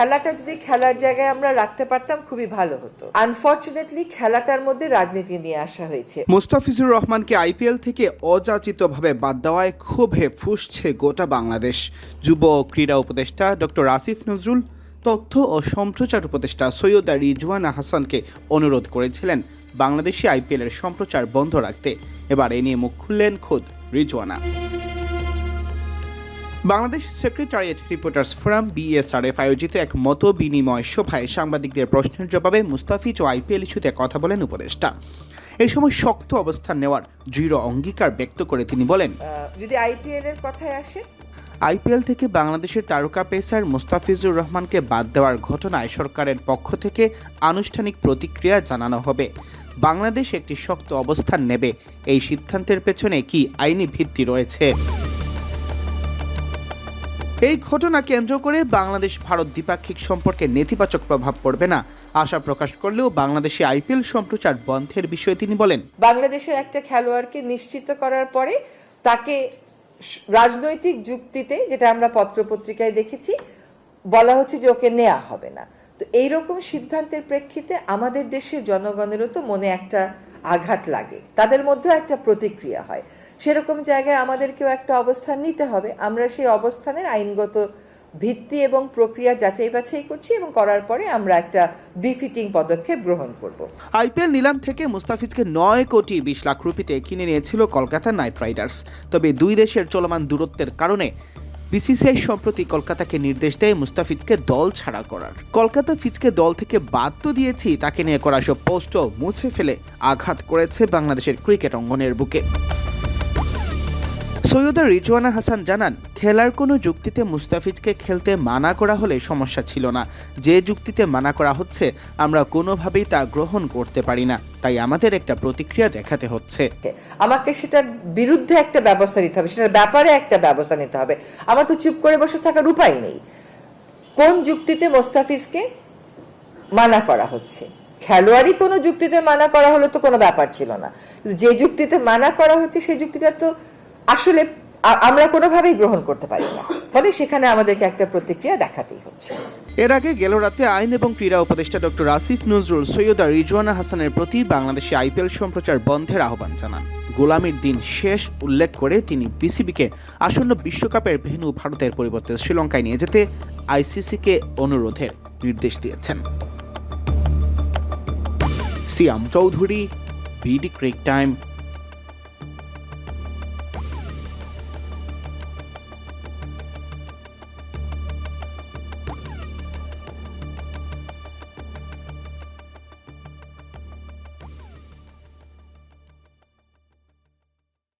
খেলাটা যদি খেলার জায়গায় আমরা রাখতে পারতাম, খুবই ভালো হতো। আনফর্চুনেটলি খেলাটার মধ্যে রাজনীতি নিয়ে আসা হয়েছে। মুস্তাফিজুর রহমানকে আইপিএল থেকে অযাচিতভাবে বাদ দেওয়ায় ক্ষোভে ফুসছে গোটা বাংলাদেশ। যুব ক্রীড়া উপদেষ্টা ডক্টর আসিফ নজরুল, তথ্য ও সম্প্রচার উপদেষ্টা সৈয়দা রিজওয়ানা হাসানকে অনুরোধ করেছিলেন বাংলাদেশি আইপিএলের সম্প্রচার বন্ধ রাখতে। এবার এ নিয়ে মুখ খুললেন খোদ Rizwana. Bangladesh secretariat reporters forum BSRF আয়োজিত এক মত বিনিময় সভায় সাংবাদিকদের প্রশ্নের জবাবে মুস্তাফিজ ও আইপিএল ইস্যুতে কথা বলেন উপদেষ্টা। এই সময় শক্ত অবস্থান নেওয়ার দৃঢ় অঙ্গীকার ব্যক্ত করে তিনি বলেন যদি আইপিএল এর কথায় আসে? আইপিএল থেকে বাংলাদেশের তারকা পেসার মুস্তাফিজুর রহমানকে বাদ দেওয়ার ঘটনায় সরকারের পক্ষ থেকে আনুষ্ঠানিক প্রতিক্রিয়া জানানো হবে। বাংলাদেশ একটি শক্ত অবস্থান নেবে। এই সিদ্ধান্তের পেছনে কি আইনি ভিত্তি রয়েছে? এই ঘটনা কেন্দ্র করে বাংলাদেশ ভারত দ্বিপাক্ষিক সম্পর্কে নেতিবাচক প্রভাব পড়বে না। আশা প্রকাশ করলেও বাংলাদেশে আইপিএল সম্প্রচার বন্ধের বিষয়ে তিনি বলেন। বাংলাদেশের একটা খেলোয়াড়কে নিশ্চিত করার পরে তাকে রাজনৈতিক যুক্তিতে, যেটা আমরা পত্রপত্রিকায় দেখেছি, বলা হচ্ছে যে ওকে নেওয়া হবে না। তো এইরকম সিদ্ধান্তের প্রেক্ষিতে আমাদের দেশের জনগণেরও তো মনে একটা আঘাত লাগে। তাদের মধ্যেও একটা প্রতিক্রিয়া হয়। সেরকম জায়গায় আমাদেরকেও একটা অবস্থান নিতে হবে। আমরা সেই অবস্থানের আইনগত ভিত্তি এবং প্রক্রিয়া যাচাই বাছাই করছি এবং করার পরে আমরা একটা বিফিটিং পদক্ষেপ গ্রহণ করব। আইপিএল নিলাম থেকে মুস্তাফিজকে নয় কোটি বিশ লাখ রুপিতে কিনে নিয়েছিল কলকাতা নাইট রাইডার্স। তবে দুই দেশের চলমান দূরত্বের কারণে বিসিসিআই সম্প্রতি কলকাতাকে নির্দেশ দেয় মুস্তাফিজকে দল ছাড়া করার। কলকাতা ফিজকে দল থেকে বাদ তো দিয়েছি, তাকে নিয়ে করা সব পোস্টও মুছে ফেলে আঘাত করেছে বাংলাদেশের ক্রিকেট অঙ্গনের বুকে। সৈয়দা রিজওয়ানা হাসান জানান, খেলার কোনো যুক্তিতে মুস্তাফিজকে খেলতে মানা করা হলে সমস্যা ছিল না। যে যুক্তিতে মানা করা হচ্ছে, আমরা কোনোভাবেই তা গ্রহণ করতে পারি না। তাই আমাদের একটা প্রতিক্রিয়া দেখাতে হচ্ছে। আমাকে সেটার বিরুদ্ধে একটা ব্যবস্থা নিতে হবে, সেটার ব্যাপারে একটা ব্যবস্থা নিতে হবে। আমার তো চুপ করে বসে থাকার উপায় নেই। কোন যুক্তিতে মোস্তাফিজকে মানা করা হচ্ছে? খেলোয়াড়ই কোনো যুক্তিতে মানা করা হলে তো কোনো ব্যাপার ছিল না। যে যুক্তিতে মানা করা হচ্ছে, সেই যুক্তিটা তো আসলে আমরা কোনোভাবেই গ্রহণ করতে পারি না। ফলে সেখানে আমাদেরকে একটা প্রতিক্রিয়া দেখাতেই হচ্ছে। এর আগে গেল রাতে আইন এবং ক্রীড়া উপদেষ্টা ডক্টর আসিফ নজরুল সৈয়দা রিজওয়ানা হাসানের প্রতি বাংলাদেশে আইপিএল সম্প্রচার বন্ধের আহ্বান জানান। গোলামির দিন শেষ উল্লেখ করে তিনি বিসিবিকে আসন্ন বিশ্বকাপের ভেন্যু ভারতের পরিবর্তে শ্রীলঙ্কায় নিয়ে যেতে আইসিসিকে অনুরোধের নির্দেশ দিয়েছেন। Siam Chowdhury BD crick time.